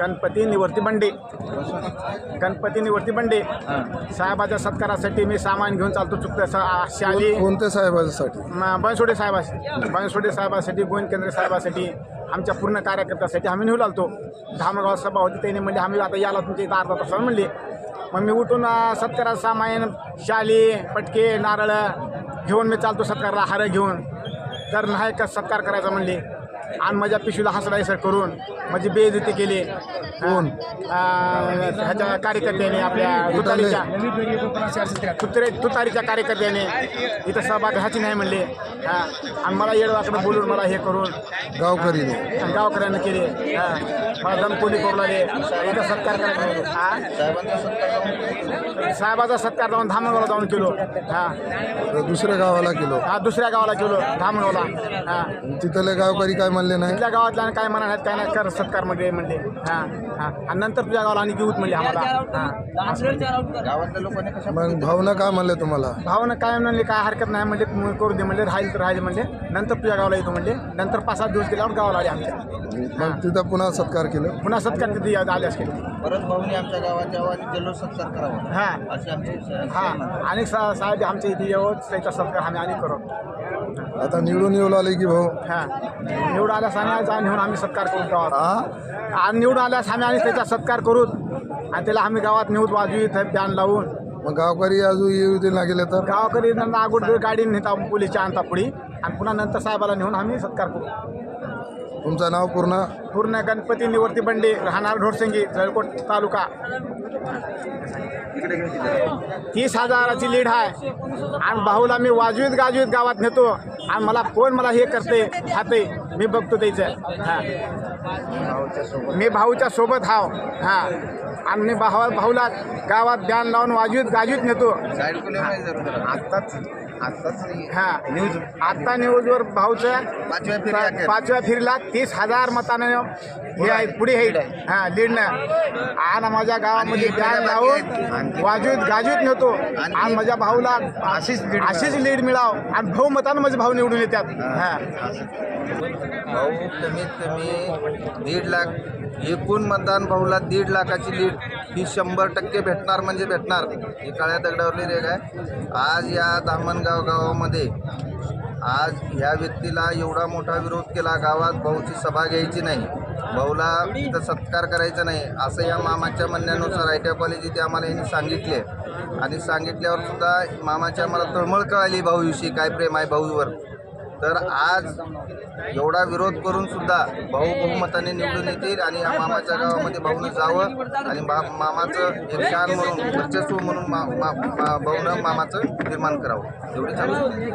गणपती निवर्ती बंडे. गणपती निवर्ती बंडे. साहेबाच्या सत्कारासाठी मी सामान घेऊन चालतो चुकतं शाली. कोणत्या साहेबासाठी? बनसोडे साहेबा बनसोडे साहेबासाठी गोविंद केंद्रे साहेबासाठी आमच्या पूर्ण कार्यकर्त्यासाठी आम्ही निघून आलतो. धामगाव सभा होती त्यांनी म्हणले आम्ही आता याला तुमच्या इथं अर्धा तासाला म्हणले. मग मी उठून अं, सत्काराचं सामान शाली पटके नारळ घेऊन मी चालतो सत्कारला हार घेऊन. तर नाही का सत्कार करायचा म्हणले आणि माझ्या पिशवीला हसडायसर करून माझी बेइज्जती केली. कोण? ह्याच्या कार्यकर्त्याने आपल्या तुतारीच्या तुतरे तुतारीच्या कार्यकर्त्याने इथं सहभाग घ्यायची नाही म्हणले. हा आणि मला येडवाकडं बोलून मला हे करून गावकरीने. आणि गावकऱ्यांना केले. हा मला दमकोली करू लागले? इथं सत्कार करायचा हा? साहेबाचा सत्कार जाऊन धामणगावला जाऊन केलो. हा. दुसऱ्या गावाला गेलो हा दुसऱ्या गावाला गेलो धामणगावला. हा. तिथले गावकरी काय म्हणले नाही. तिथल्या गावातल्या काय म्हणा नाहीत काय नाही कर सत्कार म्हणजे म्हणले हा हा. आणि नंतर तुझ्या गावाला आणि घेऊत म्हणले आम्हाला. हा. मग भावना काय म्हणले तुम्हाला? भावना काय म्हणले काय हरकत नाही म्हणजे करू दे म्हणले राहील तर राहील म्हणजे नंतर तुझ्या गावाला येतो म्हणले. नंतर पाच सात दिवस गेल्यावर गावाला आले आमच्या. मग तिथं पुन्हा सत्कार केलं? पुन्हा सत्कार तिथे आल्यास केले परत भाऊनी आमच्या गावात यावं आणि जल्लोष सत्कार करावा. हा. अशी आमची. हा. आणि सा- साहेब आमच्या इथे येऊ त्याचा सत्कार आम्ही आणि करू. आता निवडून येऊ लागले की भाऊ? हा. निवडून आल्यास आम्ही आज नेऊन आम्ही सत्कार करू गावात. हा? आणि निवडून आल्यास आम्ही आणि त्याचा सत्कार करू आणि त्याला आम्ही गावात नेऊत वाजवी बॅन लावून. मग गावकरी अजून येऊ दे ना गेले तर? गावाकडे अगोदर गाडी नेता पोलीसच्या आणता पुढे. आणि पुन्हा नंतर साहेबाला नेऊन आम्ही सत्कार करू. तुमचं नाव पूर्ण? पूर्ण गणपती निवर्ती बंडे राहणार ढोरसिंगी जळकोट तालुका. तीस हजाराची लीड आहे. आणि भाऊला मी वाजवीत गाजवीत गावात नेतो. आणि मला कोण मला हे करते खाते मी बघतो त्याचं. हा. मी भाऊच्या सोबत हाव. हा. आणि मी भावा भाऊला गावात बॅन लावून वाजवीत गाजवीत नेतो. साईड नाही. आत्ताच हा न्यूज आता न्यूजवर भाऊचं पाचव्या फेरी अखेर. पाचव्या फिरीला तीस हजार मतानं हे आहे पुढे हे हा लीडनं आणि माझ्या गावामध्ये आणि बॅन लीड लावून वाजवीत गाजवीत नेतो. आणि माझ्या भाऊला अशीच लीड अशीच लीड मिळाव. आणि भाऊ मतानं माझे भाऊ निवडून येतात. हा भाऊ कमीत कमी दीड लाख एकूण मतदान भाऊला दीड लाखाची लीड ही शंभर टक्के भेटणार म्हणजे भेटणार. ही काळ्या दगडावरली रेग आहे. आज या दामणगाव गावामध्ये आज ह्या व्यक्तीला एवढा मोठा विरोध केला गावात भाऊची सभा घ्यायची नाही. भाऊला तिथं सत्कार करायचा नाही असं या मामाच्या म्हणण्यानुसार आय टी आय कॉलेज इथे आम्हाला यांनी सांगितले. आणि सांगितल्यावर सुद्धा मामाच्या आम्हाला तळमळ कळाली भाऊविषयी काय प्रेम आहे भाऊवर. तर आज एवढा विरोध करून सुद्धा भाऊ बहुमताने निवडून येतील आणि या मामाच्या गावामध्ये भाऊनं जावं आणि मामाचं एक शान म्हणून वर्चस्व म्हणून मा मा मा- भाऊनं मामाचं निर्माण करावं. एवढी चालू